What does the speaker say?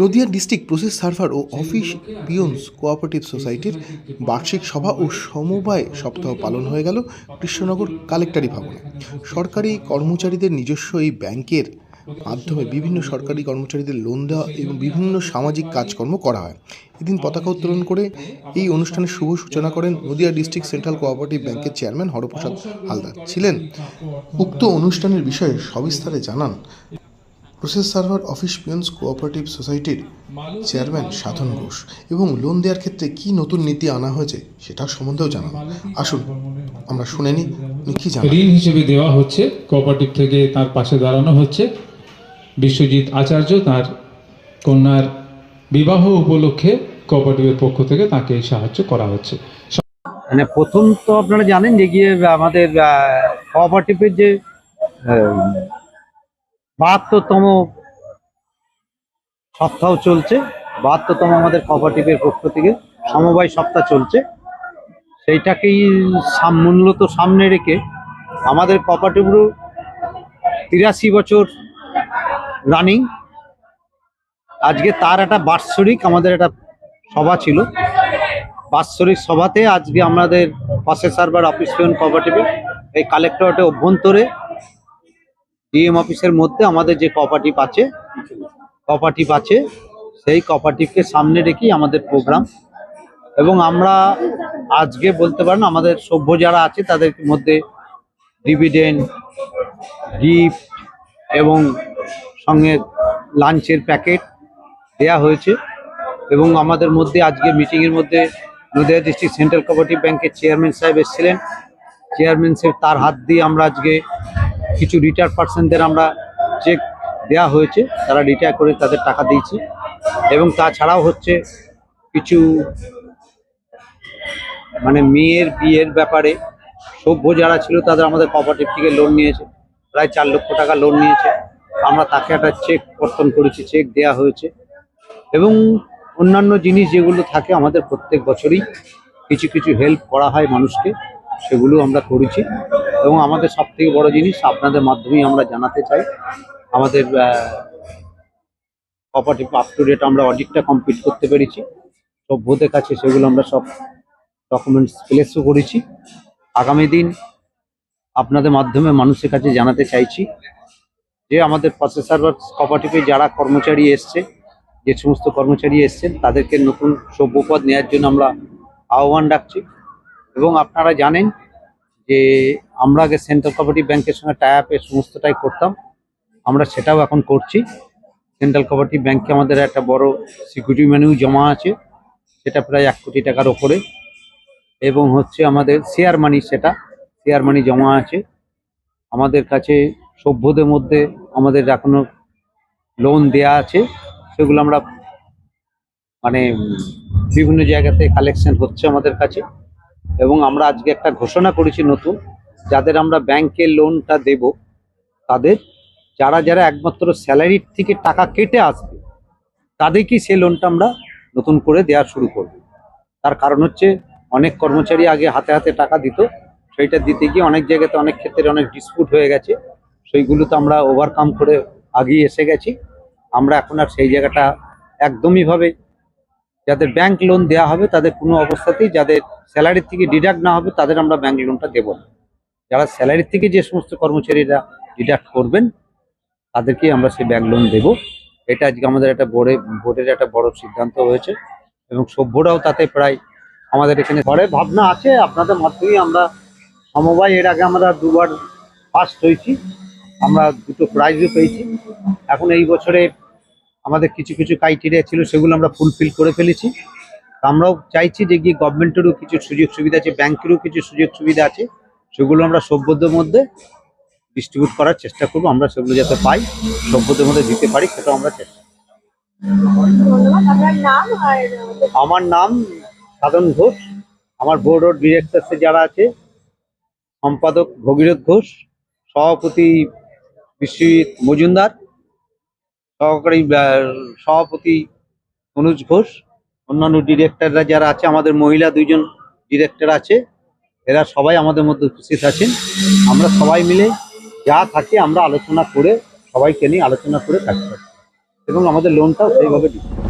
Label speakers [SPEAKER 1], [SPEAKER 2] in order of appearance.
[SPEAKER 1] Nadia district process server ও office peons cooperative সোসাইটির বার্ষিক সভা ও সমবায় সপ্তাহ পালন হয়ে গেল কৃষ্ণনগর কালেক্টরি ভবনে। সরকারি কর্মচারীদের নিজস্ব এই ব্যাংকের মাধ্যমে বিভিন্ন সরকারি কর্মচারীদের লোন দেওয়া এবং বিভিন্ন সামাজিক কাজকর্ম করা হয়। এদিন পতাকা উত্তোলন করে এই অনুষ্ঠানের শুভ সূচনা করেন নদিয়া ডিস্ট্রিক্ট সেন্ট্রাল কোঅপারেটিভ ব্যাংকের চেয়ারম্যান হরপ্রসাদ হালদার ছিলেন। উক্ত অনুষ্ঠানের বিষয়ে সবিস্তারে জানান process server office peons cooperative সোসাইটির চেয়ারম্যান সাধন ঘোষ এবং লোন দেওয়ার ক্ষেত্রে কি নতুন নীতি আনা হয়েছে সেটা সম্বন্ধেও জানান। আসুন আমরা শুনে নিই কি জানান?
[SPEAKER 2] ঋণ হিসেবে দেওয়া হচ্ছে কোঅপারেটিভ থেকে তার পাশে দাঁড়ানো হচ্ছে। বিশ্বজিৎ আচার্য তার কন্যার বিবাহ উপলক্ষে কোঅপারেটিভের পক্ষ থেকে তাকে সাহায্য করা হচ্ছে।
[SPEAKER 3] মানে প্রথম তো আপনারা জানেন যে গিয়ে আমাদের কোঅপারেটিভের যে বাহাত্তরতম সপ্তাহ চলছে। বাহাত্তরতম আমাদের কোঅপারেটিভের পক্ষ থেকে। সমবায় সপ্তাহ চলছে। সেইটাকেই মূলত সামনে রেখে আমাদের কোঅপারেটিভেরও তিরাশি বছর রানিং আজকে তার একটা বাৎসরিক আমাদের একটা সভা ছিল। বাৎসরিক সভাতে আজকে আমাদের প্রসেসার বা অফিস পিয়ন কোঅপারেটিভে এই কালেক্টরেটে অভ্যন্তরে ডিএম অফিসের মধ্যে আমাদের যে কোঅপারেটিভ আছে কোঅপারেটিভ আছে, সেই কোঅপারেটিভকে সামনে রেখেই আমাদের প্রোগ্রাম এবং আমরা আজকে বলতে পারেন আমাদের সভ্য যারা আছে, তাদের মধ্যে ডিভিডেন্ড গিফট এবং সঙ্গে লাঞ্চের প্যাকেট দেয়া হয়েছে। এবং আমাদের মধ্যে আজকে মিটিংয়ের মধ্যে নদিয়া ডিস্ট্রিক্ট সেন্ট্রাল কোঅপারেটিভ ব্যাংকের চেয়ারম্যান সাহেব এসেছিলেন। চেয়ারম্যান সাহেব তার হাত দিয়ে আমরা আজকে কিছু রিটায়ার পার্সনদের আমরা চেক দেয়া হয়েছে, তারা রিটায়ার করে তাদের টাকা দিয়েছে এবং তাছাড়াও হচ্ছে কিছু মানে মেয়ের বিয়ের ব্যাপারে সভ্য যারা ছিল তাদের আমাদের কোঅপারেটিভ থেকে লোন নিয়েছে, প্রায় চার লক্ষ টাকা লোন নিয়েছে। আমরা তাকে একটা চেক কর্তন করেছি চেক দেয়া হয়েছে এবং অন্যান্য জিনিস যেগুলো থাকে আমাদের প্রত্যেক বছরই কিছু কিছু হেল্প করা হয় মানুষকে, সেগুলো আমরা করেছি। এবং আমাদের সব থেকে বড় জিনিস আপনাদের মাধ্যমেই আমরা জানাতে চাই। আমাদের প্রপার্টি আপ টু ডেট আমরা অডিটটা কমপ্লিট করতে পেরেছি। সভ্যদের কাছে সেগুলো আমরা সব ডকুমেন্টস প্লেসও করেছি। আগামী দিন আপনাদের মাধ্যমে মানুষের কাছে জানাতে চাইছি যে আমাদের প্রসেসার বা কোঅপারেটিভে যারা কর্মচারী এসছে, যে সমস্ত কর্মচারী এসছেন, তাদেরকে নতুন সভ্যপদ নেওয়ার জন্য আমরা আহ্বান রাখছি। এবং আপনারা জানেন যে আমরা আগে সেন্ট্রাল কোঅপারেটিভ ব্যাংকের সঙ্গে টাই আপে সমস্তটাই করতাম। আমরা সেটাও এখন করছি। সেন্ট্রাল কোঅপারেটিভ ব্যাংকে আমাদের একটা বড় সিকিউরিটি ম্যানিউ জমা আছে, সেটা প্রায় এক কোটি টাকার ওপরে। এবং হচ্ছে আমাদের শেয়ার মানি সেটা শেয়ার মানি জমা আছে। আমাদের কাছে সভ্যদের মধ্যে আমাদের এখনও লোন দেয়া আছে, সেগুলো আমরা মানে বিভিন্ন জায়গাতে কালেকশন হচ্ছে আমাদের কাছে। এবং আমরা আজকে একটা ঘোষণা করেছি নতুন, যাদের আমরা ব্যাংকে লোনটা দেব, তাদের যারা যারা একমাত্র স্যালারির থেকে টাকা কেটে আসবে, তাদেরকেই সেই লোনটা আমরা নতুন করে দেওয়া শুরু করব। তার কারণ হচ্ছে, অনেক কর্মচারী আগে হাতে হাতে টাকা দিত, সেইটা দিতে গিয়ে অনেক জায়গাতে, অনেক ক্ষেত্রে অনেক ডিসপুট হয়ে গেছে সেইগুলো তো আমরা ওভারকাম করে আগিয়ে এসে গেছি। আমরা এখন আর সেই জায়গাটা একদমই ভাবে যাদের ব্যাংক লোন দেওয়া হবে তাদের কোনো অবস্থাতেই যাদের স্যালারির থেকে ডিডাক্ট না হবে তাদের আমরা ব্যাংক লোনটা দেবো না। যারা স্যালারির থেকে যে সমস্ত কর্মচারীরা ডিডাক্ট করবেন, তাদেরকে আমরা সেই ব্যাংক লোন দেবো। এটা আজকে আমাদের একটা বোর্ডে বোর্ডের একটা বড় সিদ্ধান্ত হয়েছে এবং সভ্যরাও তাতে প্রায় আমাদের এখানে ঘরে ভাবনা আছে, আপনাদের মাধ্যমেই আমরা সমবায়, এর আগে আমরা দুবার ফার্স্ট হয়েছি, আমরা দুটো প্রাইজও পেয়েছি। এখন এই বছরে আমাদের কিছু কিছু ক্রাইটেরিয়া ছিল, সেগুলো আমরা ফুলফিল করে ফেলেছি। আমরাও চাইছি যে গিয়ে গভর্নমেন্টেরও কিছু সুযোগ সুবিধা আছে ব্যাংকেরও কিছু সুযোগ সুবিধা আছে, সেগুলো আমরা সভ্যদের মধ্যে ডিস্ট্রিবিউট করার চেষ্টা করব। আমরা সেগুলো যাতে পাই, সভ্যদের মধ্যে দিতে পারি, সেটাও আমরা চেষ্টা আমার নাম সাধন ঘোষ। আমার বোর্ড অফ ডিরেক্টরসে যারা আছে, সম্পাদক ভগীরথ ঘোষ, সভাপতি বিশ্বজিৎ মজুমদার সহকারী সভাপতি অনুজ ঘোষ, অন্যান্য ডিরেক্টররা যারা আছে, আমাদের মহিলা দুইজন ডিরেক্টর আছে, এরা সবাই আমাদের মধ্যে উপস্থিত আছেন। আমরা সবাই মিলে যা থাকে আমরা আলোচনা করে সবাইকে নিয়ে আলোচনা করে করি। এবং আমাদের লোনটাও সেইভাবে দিচ্ছি।